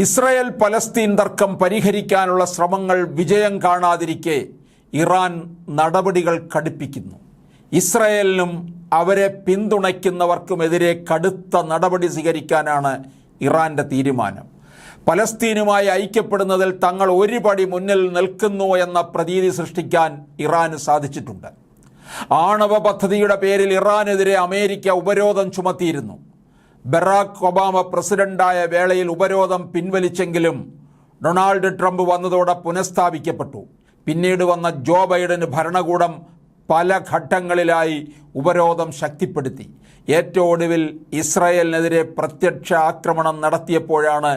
Israel Palestine തർക്കം പരിഹരിക്കാനുള്ള ശ്രമങ്ങൾ വിജയം കാണാതിരിക്കെ ഇറാൻ നടപടികൾ കടുപ്പിക്കുന്നു. ഇസ്രയേലിനും അവരെ പിന്തുണയ്ക്കുന്നവർക്കുമെതിരെ കടുത്ത നടപടി സ്വീകരിക്കാനാണ് ഇറാന്റെ തീരുമാനം. പലസ്തീനുമായി ഐക്യപ്പെടുന്നതിൽ തങ്ങൾ ഒരു പടി മുന്നിൽ നിൽക്കുന്നു എന്ന പ്രതീതി സൃഷ്ടിക്കാൻ ഇറാന് സാധിച്ചിട്ടുണ്ട്. ആണവ പദ്ധതിയുടെ പേരിൽ ഇറാനെതിരെ അമേരിക്ക ഉപരോധം ചുമത്തിയിരുന്നു. ബറാക്ക് ഒബാമ പ്രസിഡന്റായ വേളയിൽ ഉപരോധം പിൻവലിച്ചെങ്കിലും ഡൊണാൾഡ് ട്രംപ് വന്നതോടെ പുനഃസ്ഥാപിക്കപ്പെട്ടു. പിന്നീട് വന്ന ജോ ബൈഡന് ഭരണകൂടം പല ഘട്ടങ്ങളിലായി ഉപരോധം ശക്തിപ്പെടുത്തി. ഏറ്റവും ഒടുവിൽ ഇസ്രായേലിനെതിരെ പ്രത്യക്ഷ ആക്രമണം നടത്തിയപ്പോഴാണ്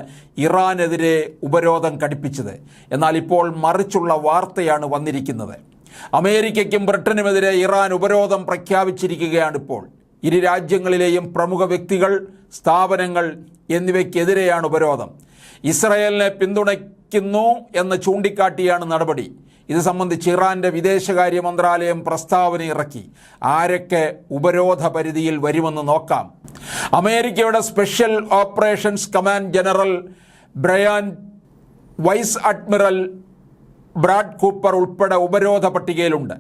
ഇറാനെതിരെ ഉപരോധം കടുപ്പിച്ചത് എന്നാൽ ഇപ്പോൾ മറിച്ചുള്ള വാർത്തയാണ് വന്നിരിക്കുന്നത്. അമേരിക്കയ്ക്കും ബ്രിട്ടനുമെതിരെ ഇറാൻ ഉപരോധം പ്രഖ്യാപിച്ചിരിക്കുകയാണിപ്പോൾ ഇരു രാജ്യങ്ങളിലെയും പ്രമുഖ വ്യക്തികൾ സ്ഥാപനങ്ങൾ എന്നിവയ്ക്കെതിരെയാണ് ഉപരോധം. ഇസ്രയേലിനെ പിന്തുണയ്ക്കുന്നു എന്ന് ചൂണ്ടിക്കാട്ടിയാണ് നടപടി. ഇത് സംബന്ധിച്ച് ഇറാന്റെ വിദേശകാര്യ മന്ത്രാലയം പ്രസ്താവന ഇറക്കി. ആരൊക്കെ ഉപരോധ പരിധിയിൽ വരുമെന്ന് നോക്കാം. അമേരിക്കയുടെ special operations command general Brian vice admiral Brad Cooper ഉൾപ്പെടെ ഉപരോധ പട്ടികയിലുണ്ട്.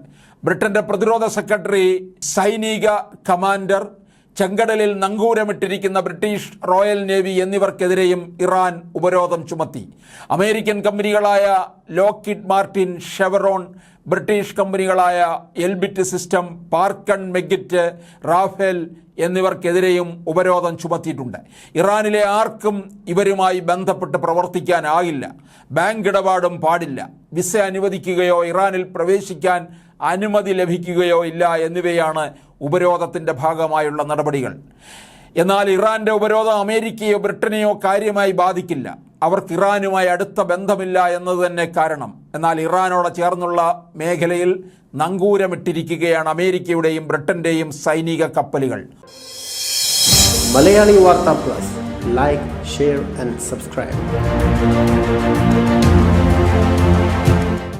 ബ്രിട്ടന്റെ പ്രതിരോധ സെക്രട്ടറി സൈനിക കമാൻഡർ ചെങ്കടലിൽ നങ്കൂരമിട്ടിരിക്കുന്ന ബ്രിട്ടീഷ് റോയൽ നേവി എന്നിവർക്കെതിരെയും ഇറാൻ ഉപരോധം ചുമത്തി. അമേരിക്കൻ കമ്പനികളായ Lockheed Martin Chevron British കമ്പനികളായ Elbit system Parker Meggitt Rafael എന്നിവർക്കെതിരെയും ഉപരോധം ചുമത്തിയിട്ടുണ്ട്. ഇറാനിലെ ആർക്കും ഇവരുമായി ബന്ധപ്പെട്ട് പ്രവർത്തിക്കാനാകില്ല. ബാങ്ക് ഇടപാടും പാടില്ല. വിസ അനുവദിക്കുകയോ ഇറാനിൽ പ്രവേശിക്കാൻ അനുമതി ലഭിക്കുകയോ ഇല്ല എന്നിവയാണ് ഉപരോധത്തിന്റെ ഭാഗമായുള്ള നടപടികൾ. എന്നാൽ ഇറാന്റെ ഉപരോധം അമേരിക്കയോ ബ്രിട്ടനെയോ കാര്യമായി ബാധിക്കില്ല. അവർക്ക് ഇറാനുമായി അടുത്ത ബന്ധമില്ല എന്നത് തന്നെ കാരണം. എന്നാൽ ഇറാനോട് ചേർന്നുള്ള മേഖലയിൽ നങ്കൂരമിട്ടിരിക്കുകയാണ് അമേരിക്കയുടെയും ബ്രിട്ടന്റെയും സൈനിക കപ്പലുകൾ. മലയാളി വാർത്താ plus. Like share and subscribe